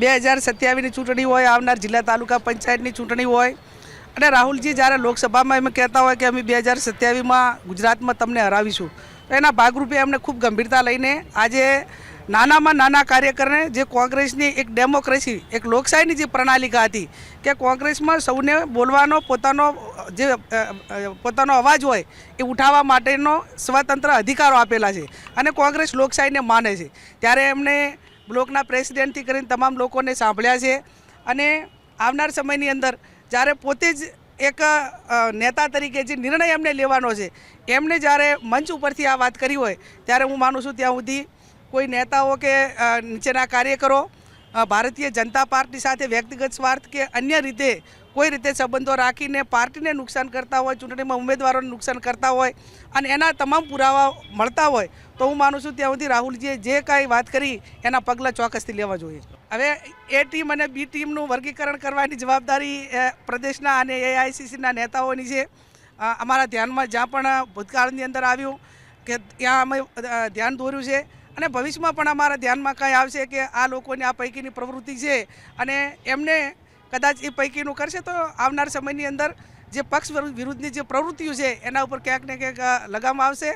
બે હજાર સત્યાવીસની ચૂંટણી હોય, આવનાર જિલ્લા તાલુકા પંચાયતની ચૂંટણી હોય. અને રાહુલજી જ્યારે લોકસભામાં એમ કહેતા હોય કે અમે બે હજાર સત્યાવીસમાં ગુજરાતમાં તમને હરાવીશું. તો એના ભાગરૂપે એમને ખૂબ ગંભીરતા લઈને આજે નાનામાં નાના કાર્યકરને જે કોંગ્રેસની એક ડેમોક્રેસી, એક લોકશાહીની જે પ્રણાલિકા હતી કે કોંગ્રેસમાં સૌને બોલવાનો, પોતાનો જે પોતાનો અવાજ હોય એ ઉઠાવવા માટેનો સ્વતંત્ર અધિકારો આપેલા છે. અને કોંગ્રેસ લોકશાહીને માને છે. ત્યારે એમણે બ્લોકના પ્રેસિડેન્ટથી કરીને તમામ લોકોને સાંભળ્યા છે. અને આવનાર સમયની અંદર જ્યારે પોતે જ એક નેતા તરીકે જે નિર્ણય એમને લેવાનો છે, એમને જ્યારે મંચ ઉપરથી આ વાત કરી હોય, ત્યારે હું માનું છું ત્યાં સુધી કોઈ નેતાઓ કે નીચેના કાર્યકરો ભારતીય જનતા પાર્ટી સાથે વ્યક્તિગત સ્વાર્થ કે અન્ય રીતે કોઈ રીતે સંબંધો રાખીને પાર્ટીને નુકસાન કરતા હોય, ચૂંટણીમાં ઉમેદવારોને નુકસાન કરતા હોય અને એના તમામ પુરાવા મળતા હોય, તો હું માનું છું ત્યાં સુધી રાહુલજીએ જે કાંઈ વાત કરી એના પગલાં ચોક્કસથી લેવા જોઈએ. હવે એ ટીમ અને બી ટીમનું વર્ગીકરણ કરવાની જવાબદારી પ્રદેશના અને એઆઈસીસીના નેતાઓની છે. અમારા ધ્યાનમાં જ્યાં પણ ભૂતકાળની અંદર આવ્યું કે ત્યાં અમે ધ્યાન દોર્યું છે. અને ભવિષ્યમાં પણ અમારા ધ્યાનમાં કાંઈ આવશે કે આ લોકોની આ પૈકીની પ્રવૃત્તિ છે અને એમને કદાચ એ પૈકીનું કરશે તો આવનાર સમયની અંદર જે પક્ષ વિરુદ્ધની જે પ્રવૃત્તિઓ છે, એના ઉપર ક્યાંક ને ક્યાંક લગામ આવશે.